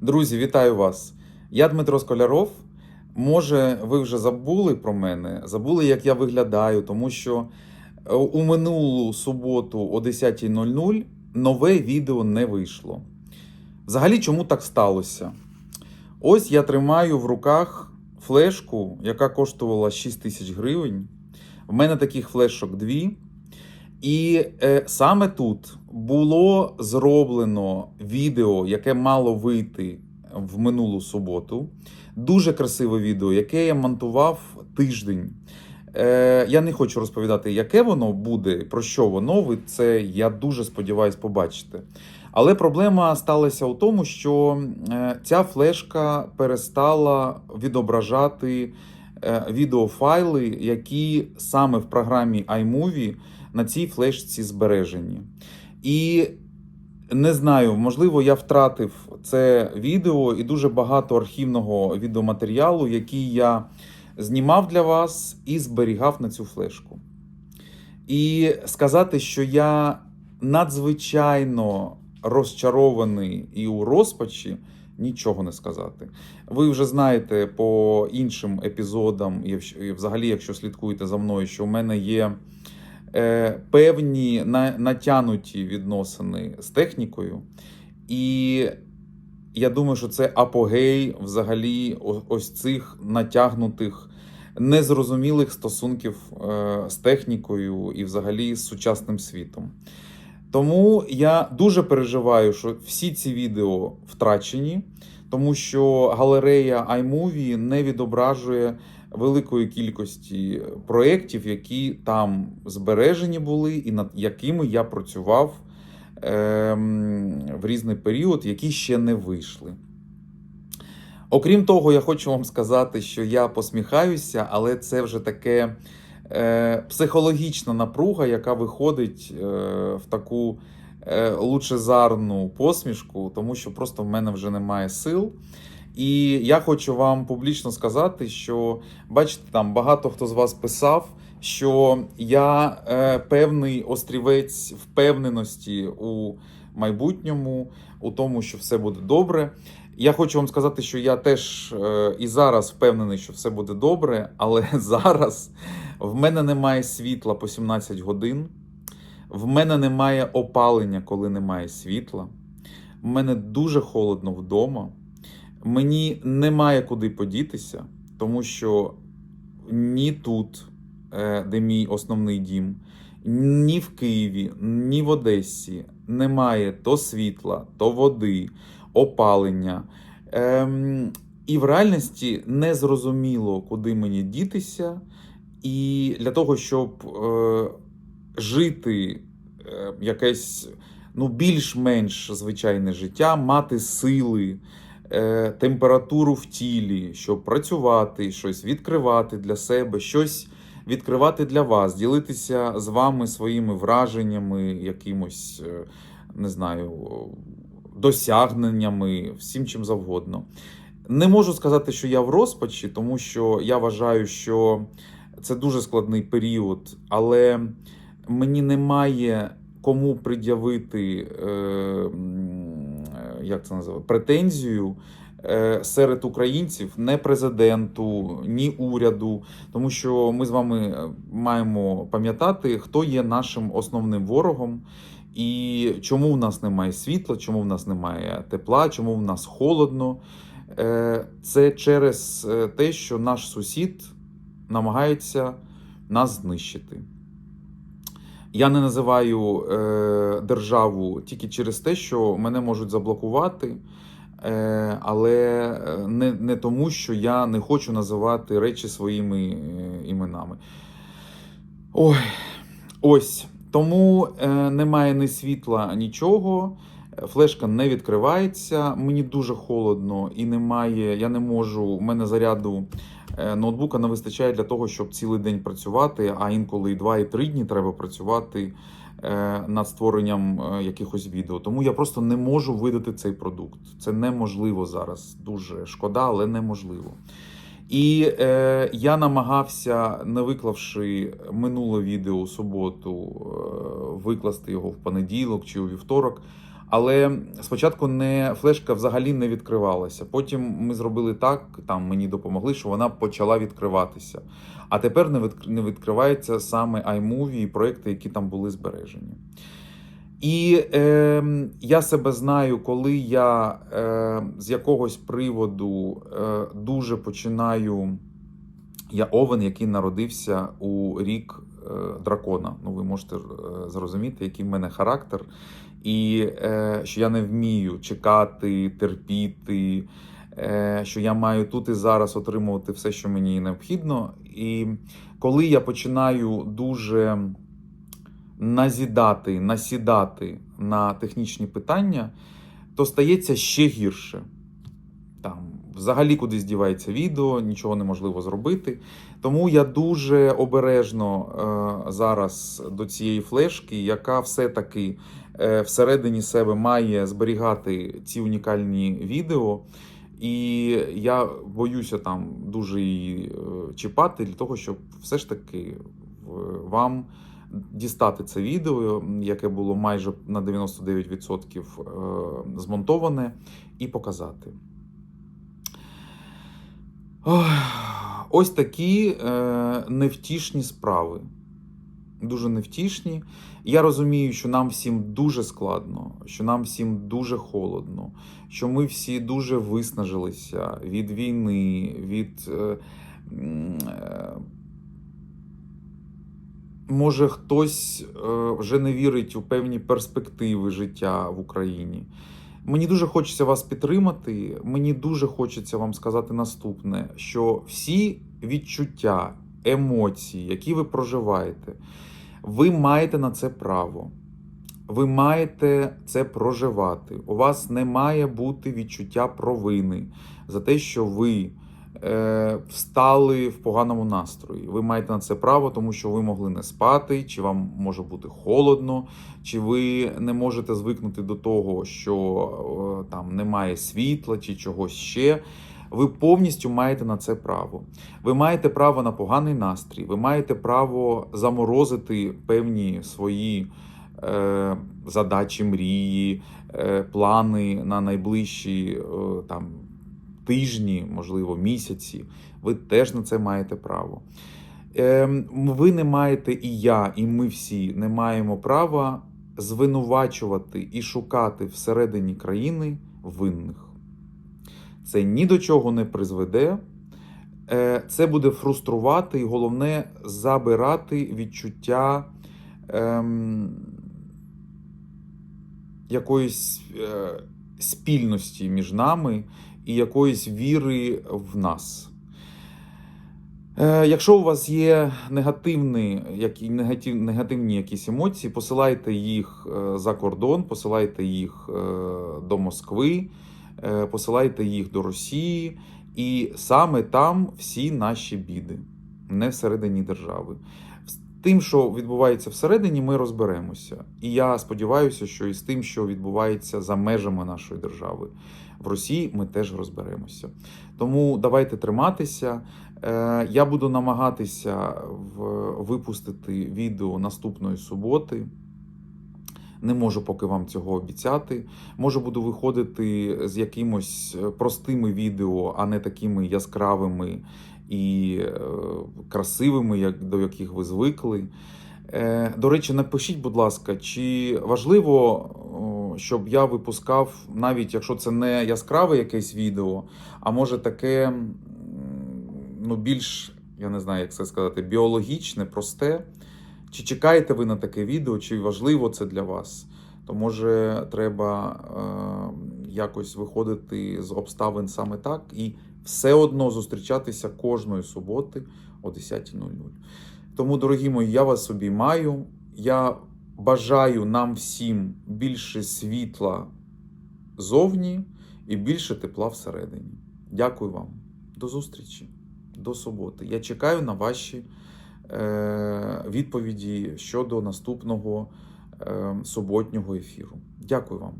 Друзі, вітаю вас! Я Дмитро Сколяров. Може, ви вже забули про мене, забули, як я виглядаю, тому що е, у минулу суботу о 10.00 нове відео не вийшло. Взагалі, чому так сталося? Ось я тримаю в руках флешку, яка коштувала 6 тисяч гривень. В мене таких флешок дві. І е, саме тут було зроблено відео, яке мало вийти в минулу суботу. Дуже красиве відео, яке я монтував тиждень. Е, я не хочу розповідати, яке воно буде, про що воно. Ви це я дуже сподіваюся побачите. Але проблема сталася у тому, що е, ця флешка перестала відображати е, відеофайли, які саме в програмі iMovie на цій флешці збережені. І не знаю, можливо, я втратив це відео і дуже багато архівного відеоматеріалу, який я знімав для вас і зберігав на цю флешку. І сказати, що я надзвичайно розчарований і у розпачі, нічого не сказати. Ви вже знаєте по іншим епізодам, і взагалі, якщо слідкуєте за мною, що у мене є певні на, натянуті відносини з технікою. І я думаю, що це апогей взагалі ось цих натягнутих, незрозумілих стосунків е, з технікою і взагалі з сучасним світом. Тому я дуже переживаю, що всі ці відео втрачені, тому що галерея iMovie не відображує великої кількості проєктів, які там збережені були, і над якими я працював ем, в різний період, які ще не вийшли. Окрім того, я хочу вам сказати, що я посміхаюся, але це вже таке е, психологічна напруга, яка виходить е, в таку е, лучезарну посмішку, тому що просто в мене вже немає сил. І я хочу вам публічно сказати, що бачите, там багато хто з вас писав, що я е, певний острівець впевненості у майбутньому, у тому, що все буде добре. Я хочу вам сказати, що я теж е, і зараз впевнений, що все буде добре, але зараз в мене немає світла по 17 годин, в мене немає опалення, коли немає світла. В мене дуже холодно вдома. Мені немає куди подітися, тому що ні тут, е, де мій основний дім, ні в Києві, ні в Одесі немає то світла, то води, опалення. Ем, і в реальності не зрозуміло, куди мені дітися. І для того, щоб е, жити е, якесь ну, більш-менш звичайне життя, мати сили, е, температуру в тілі, щоб працювати, щось відкривати для себе, щось відкривати для вас, ділитися з вами своїми враженнями, якимось, е, не знаю, досягненнями, всім чим завгодно. Не можу сказати, що я в розпачі, тому що я вважаю, що це дуже складний період, але мені немає кому пред'явити е, як це називає, претензію е, серед українців, не президенту, ні уряду, тому що ми з вами е, маємо пам'ятати, хто є нашим основним ворогом. І чому в нас немає світла, чому в нас немає тепла, чому в нас холодно. Е, Це через те, що наш сусід намагається нас знищити. Я не називаю е, державу тільки через те, що мене можуть заблокувати, е, але е, не, не тому, що я не хочу називати речі своїми е, іменами. Ой, ось. Тому е, немає ні світла, нічого. Флешка не відкривається. Мені дуже холодно і немає. Я не можу. У мене заряду ноутбука не вистачає для того, щоб цілий день працювати, а інколи і 2 і 3 дні треба працювати е, над створенням е, якихось відео. Тому я просто не можу видати цей продукт. Це неможливо зараз. Дуже шкода, але неможливо. І е, я намагався, не виклавши минуле відео у суботу, е, викласти його в понеділок чи у вівторок. Але спочатку не флешка взагалі не відкривалася. Потім ми зробили так, там мені допомогли, що вона почала відкриватися. А тепер не відкр- не відкривається саме iMovie і проекти, які там були збережені. І е, я себе знаю, коли я е, з якогось приводу е, дуже починаю. Я овен, який народився у рік е, дракона. Ну, ви можете е, зрозуміти, який в мене характер, і е, що я не вмію чекати, терпіти, е, що я маю тут і зараз отримувати все, що мені необхідно. І коли я починаю дуже назідати, насідати на технічні питання, то стається ще гірше. Взагалі кудись дівається відео, нічого неможливо зробити. Тому я дуже обережно е, зараз до цієї флешки, яка все-таки е, всередині себе має зберігати ці унікальні відео. І я боюся там дуже її е, чіпати для того, щоб все ж таки вам дістати це відео, яке було майже на 99% е, змонтоване, і показати. Ось такі е, невтішні справи. Дуже невтішні. Я розумію, що нам всім дуже складно, що нам всім дуже холодно, що ми всі дуже виснажилися від війни, від. Е, е, може, хтось е, вже не вірить у певні перспективи життя в Україні. Мені дуже хочеться вас підтримати. Мені дуже хочеться вам сказати наступне: що всі відчуття, емоції, які ви проживаєте, ви маєте на це право. Ви маєте це проживати. У вас не має бути відчуття провини за те, що ви встали в поганому настрої. Ви маєте на це право, тому що ви могли не спати, чи вам може бути холодно, чи ви не можете звикнути до того, що е, там немає світла чи чогось ще. Ви повністю маєте на це право. Ви маєте право на поганий настрій, ви маєте право заморозити певні свої е, задачі, мрії, е, плани на найближчі е, там, тижні, можливо, місяці. Ви теж на це маєте право. Е, ви не маєте, і я, і ми всі не маємо права звинувачувати і шукати всередині країни винних. Це ні до чого не призведе. Е, Це буде фруструвати і головне забирати відчуття ем, якоїсь е, спільності між нами і якоїсь віри в нас. Е, Якщо у вас є негативні, які, негатив, негативні якісь емоції, посилайте їх е, за кордон, посилайте їх е, до Москви, посилайте їх до Росії, і саме там всі наші біди, не всередині держави. Тим, що відбувається всередині, ми розберемося. І я сподіваюся, що і з тим, що відбувається за межами нашої держави в Росії, ми теж розберемося. Тому давайте триматися. Е, Я буду намагатися випустити відео наступної суботи. Не можу поки вам цього обіцяти. Може, буду виходити з якимось простими відео, а не такими яскравими і е, красивими, як, до яких ви звикли. Е, До речі, напишіть, будь ласка, чи важливо, щоб я випускав, навіть якщо це не яскраве якесь відео, а може таке ну, більш, я не знаю, як це сказати, біологічне, просте. Чи чекаєте ви на таке відео, чи важливо це для вас? То може треба е, якось виходити з обставин саме так і все одно зустрічатися кожної суботи о 10.00. Тому, дорогі мої, я вас обіймаю. Я бажаю нам всім більше світла зовні і більше тепла всередині. Дякую вам. До зустрічі, до суботи. Я чекаю на ваші е, відповіді щодо наступного е, суботнього ефіру. Дякую вам.